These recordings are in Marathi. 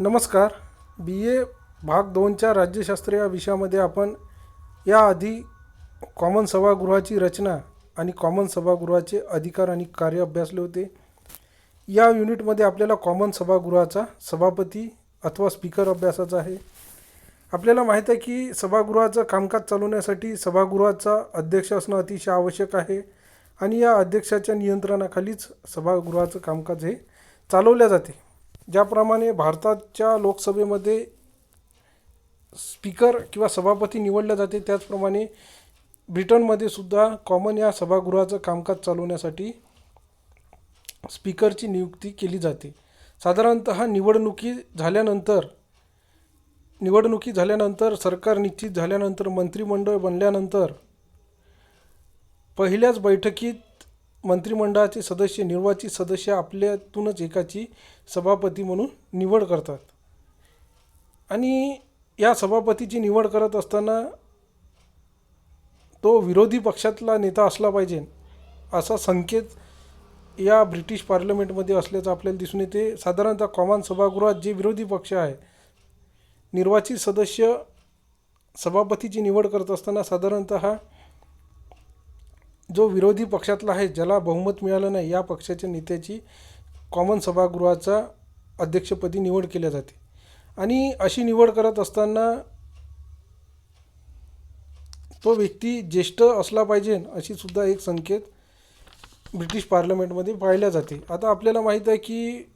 नमस्कार. बी ए भाग दोनच्या राज्यशास्त्र या विषयामध्ये आपण याआधी कॉमन सभागृहाची रचना आणि कॉमन सभागृहाचे अधिकार आणि कार्य अभ्यासले होते. या युनिटमध्ये आपल्याला कॉमन सभागृहाचा सभापती अथवा स्पीकर अभ्यासाचा आहे. आपल्याला माहीत आहे की सभागृहाचं कामकाज चालवण्यासाठी सभागृहाचा अध्यक्ष असणं अतिशय आवश्यक आहे आणि या अध्यक्षाच्या नियंत्रणाखालीच सभागृहाचं कामकाज हे चालवल्या जाते. ज्याप्रमाणे भारताच्या लोकसभेमध्ये स्पीकर किंवा सभापती निवडल्या जाते त्याचप्रमाणे ब्रिटनमध्ये सुद्धा कॉमन या सभागृहाचं कामकाज चालवण्यासाठी स्पीकरची नियुक्ती केली जाते. साधारणत निवडणुकी झाल्यानंतर निवडणुकी झाल्यानंतर सरकार निश्चित झाल्यानंतर मंत्रिमंडळ बनल्यानंतर पहिल्याच बैठकीत मंत्रिमंडळाचे सदस्य निर्वाचित सदस्य आपल्यातूनच एकाची सभापती म्हणून निवड करतात. आणि या सभापतीची निवड करत असताना तो विरोधी पक्षातला नेता असला पाहिजे असा संकेत या ब्रिटिश पार्लमेंटमध्ये असल्याचं आपल्याला दिसून येते. साधारणतः कॉमन सभागृहात जे विरोधी पक्ष आहे निर्वाचित सदस्य सभापतीची निवड करत असताना साधारणत जो विरोधी पक्षातला आहे ज्याला बहुमत मिळालं नाही या पक्षाच्या नेत्याची कॉमन सभागृहाचा अध्यक्षपदी निवड केल्या जाते. आणि अशी निवड करत असताना तो व्यक्ती ज्येष्ठ असला पाहिजे अशी सुद्धा एक संकेत ब्रिटिश पार्लमेंटमध्ये पाहिल्या जाते. आता आपल्याला माहीत आहे की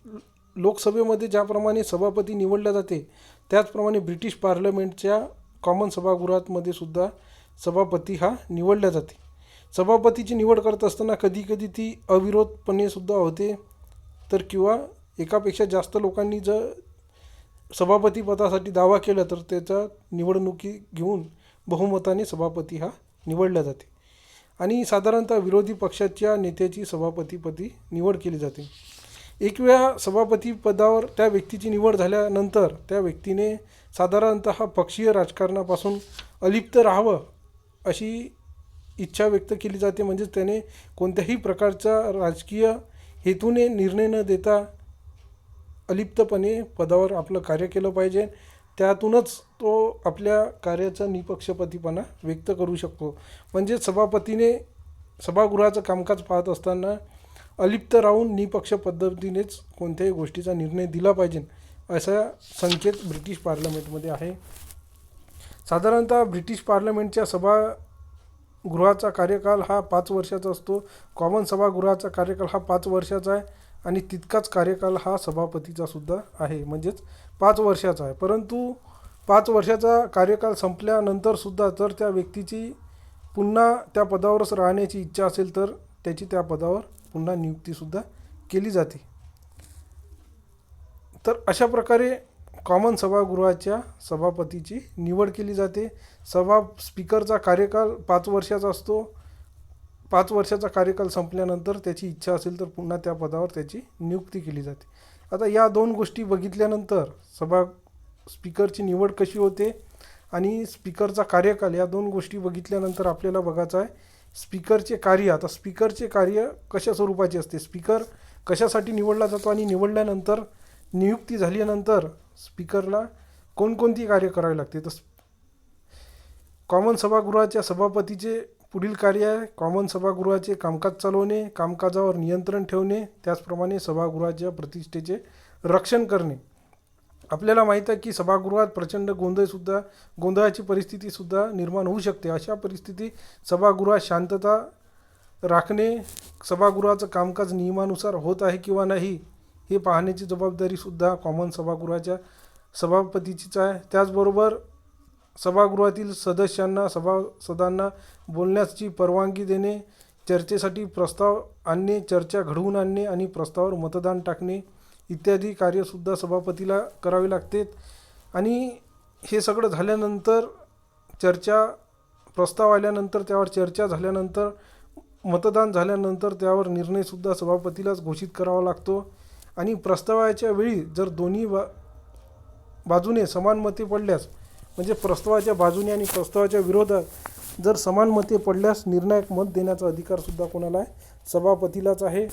लोकसभेमध्ये ज्याप्रमाणे सभापती निवडल्या जाते त्याचप्रमाणे ब्रिटिश पार्लमेंटच्या कॉमन सभागृहातमध्ये सुद्धा सभापती हा निवडल्या जाते. सभापतीची निवड करत असताना कधीकधी ती अविरोधपणे सुद्धा होते. तर किंवा एकापेक्षा जास्त लोकांनी जर सभापतीपदासाठी दावा केला तर त्याचा निवडणुकी घेऊन बहुमताने सभापती हा निवडला जाते. आणि साधारणतः विरोधी पक्षाच्या नेत्याची सभापतीपदी निवड केली जाते. एक वेळा सभापतीपदावर त्या व्यक्तीची निवड झाल्यानंतर त्या व्यक्तीने साधारणत पक्षीय राजकारणापासून अलिप्त राहावं अशी इच्छा व्यक्त केली जाते. म्हणजेच त्याने कोणत्याही प्रकारचा राजकीय हेतूने निर्णय न देता अलिप्तपणे पदावर आपलं कार्य केलं पाहिजे. त्यातूनच तो आपल्या कार्याचा निपक्षपातीपणा व्यक्त करू शकतो. म्हणजे सभापतीने सभागृहाचं कामकाज पाहत असताना अलिप्त राहून निपक्ष पद्धतीनेच कोणत्याही गोष्टीचा निर्णय दिला पाहिजे असा संकेत ब्रिटिश पार्लमेंटमध्ये आहे. साधारणतः ब्रिटिश पार्लमेंटच्या सभा गृहाचा कार्यकाल हा पाच वर्षाचा असतो. कॉमन सभागृहाचा कार्यकाल हा पाच वर्षाचा आहे आणि तितकाच कार्यकाल हा सभापतीचा सुद्धा आहे. म्हणजेच पाच वर्षाचा आहे. परंतु पाच वर्षाचा कार्यकाल संपल्यानंतरसुद्धा जर त्या व्यक्तीची पुन्हा त्या पदावरच राहण्याची इच्छा असेल तर त्याची त्या पदावर पुन्हा नियुक्तीसुद्धा केली जाते. तर अशा प्रकारे कॉमन सभागृहाच्या सभापतीची निवड केली जाते. सभा स्पीकरचा कार्यकाल पाच वर्षाचा असतो. पाच वर्षाचा कार्यकाल संपल्यानंतर त्याची इच्छा असेल तर पुन्हा त्या पदावर त्याची नियुक्ती केली जाते. आता या दोन गोष्टी बघितल्यानंतर सभा स्पीकरची निवड कशी होते आणि स्पीकरचा कार्यकाल या दोन गोष्टी बघितल्यानंतर आपल्याला बघायचं आहे. स्पीकरचे कार्य आता स्पीकरचे कार्य कशा स्वरूपाचे असते? स्पीकर कशासाठी निवडला जातो आणि निवडल्यानंतर नियुक्ती झाल्यानंतर स्पीकरला कोणकोणती कार्य करावी लागते? तर कॉमन सभागृहाच्या सभापतीचे पुढील कार्य आहे. कॉमन सभागृहाचे कामकाज चालवणे कामकाजावर नियंत्रण ठेवणे त्याचप्रमाणे सभागृहाच्या प्रतिष्ठेचे रक्षण करणे. आपल्याला माहीत आहे की सभागृहात प्रचंड गोंधळसुद्धा गोंधळाची परिस्थितीसुद्धा निर्माण होऊ शकते. अशा परिस्थितीत सभागृहात शांतता राखणे सभागृहाचं कामकाज नियमानुसार होत आहे किंवा नाही हे पाहण्याची जबाबदारीसुद्धा कॉमन सभागृहाच्या सभापतीचीच आहे. त्याचबरोबर सभागृहातील सदस्यांना सभासदांना बोलण्याची परवानगी देणे चर्चेसाठी प्रस्ताव आणणे चर्चा घडवून आणणे आणि प्रस्तावावर मतदान टाकणे इत्यादी कार्यसुद्धा सभापतीला करावे लागते. आणि हे सगळं झाल्यानंतर चर्चा प्रस्ताव आल्यानंतर त्यावर चर्चा झाल्यानंतर मतदान झाल्यानंतर त्यावर निर्णयसुद्धा सभापतीलाच घोषित करावा लागतो. आणि प्रस्तावाच्या वेळी जर दोन्ही बा बाजूने समान मते पडल्यास म्हणजे प्रस्तावाच्या बाजूने आणि प्रस्तावाच्या विरोधात जर समान मते पडल्यास निर्णायक मत देण्याचा अधिकारसुद्धा कोणाला आहे? सभापतीलाच आहे.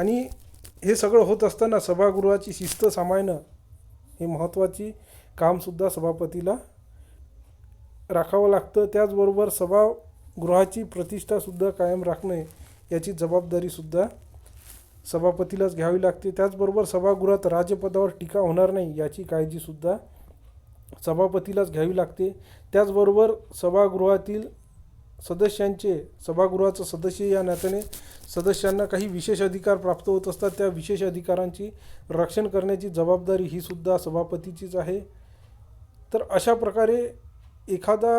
आणि हे सगळं होत असताना सभागृहाची शिस्त सांभाळणं हे महत्त्वाची कामसुद्धा सभापतीला राखावं लागतं. त्याचबरोबर सभागृहाची प्रतिष्ठासुद्धा कायम राखणे याची जबाबदारीसुद्धा सभापतीलाच घ्यावी लागते. त्याचबरोबर सभागृहात राजपदावर टीका होणार नाही याची काळजीसुद्धा सभापतीलाच घ्यावी लागते. त्याचबरोबर सभागृहातील सदस्यांचे सभागृहाचं सदस्य या नात्याने सदस्यांना काही विशेष अधिकार प्राप्त होत असतात. त्या विशेष अधिकारांची रक्षण करण्याची जबाबदारी ही सुद्धा सभापतीचीच आहे. तर अशा प्रकारे एखादा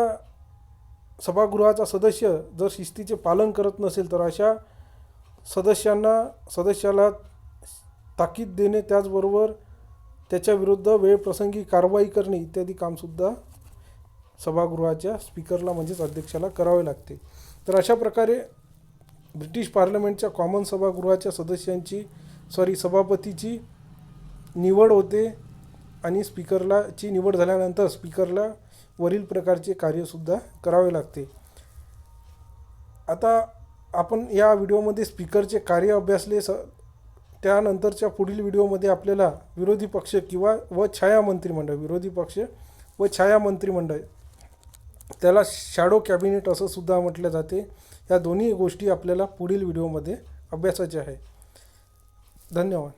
सभागृहाचा सदस्य जर शिस्तीचे पालन करत नसेल तर अशा सदस्यांना सदस्याला ताकीद देणे त्याचबरोबर त्याच्याविरुद्ध वेळप्रसंगी कारवाई करणे इत्यादी कामसुद्धा सभागृहाच्या स्पीकरला म्हणजेच अध्यक्षाला करावे लागते. तर अशा प्रकारे ब्रिटिश पार्लमेंटच्या कॉमन सभागृहाच्या सदस्यांची सॉरी सभापतीची निवड होते आणि स्पीकरला ची निवड झाल्यानंतर स्पीकरला वरील प्रकारचे कार्यसुद्धा करावे लागते. आता आपण या व्हिडिओमध्ये स्पीकरचे कार्य अभ्यासले स त्यानंतरच्या पुढील व्हिडिओमध्ये आपल्याला विरोधी पक्ष किंवा व छाया मंत्रिमंडळ विरोधी पक्ष व छाया मंत्रिमंडळ त्याला शॅडो कॅबिनेट असं सुद्धा म्हटलं जाते. या दोन्ही गोष्टी आपल्याला पुढील व्हिडिओमध्ये अभ्यासाच्या आहे धन्यवाद.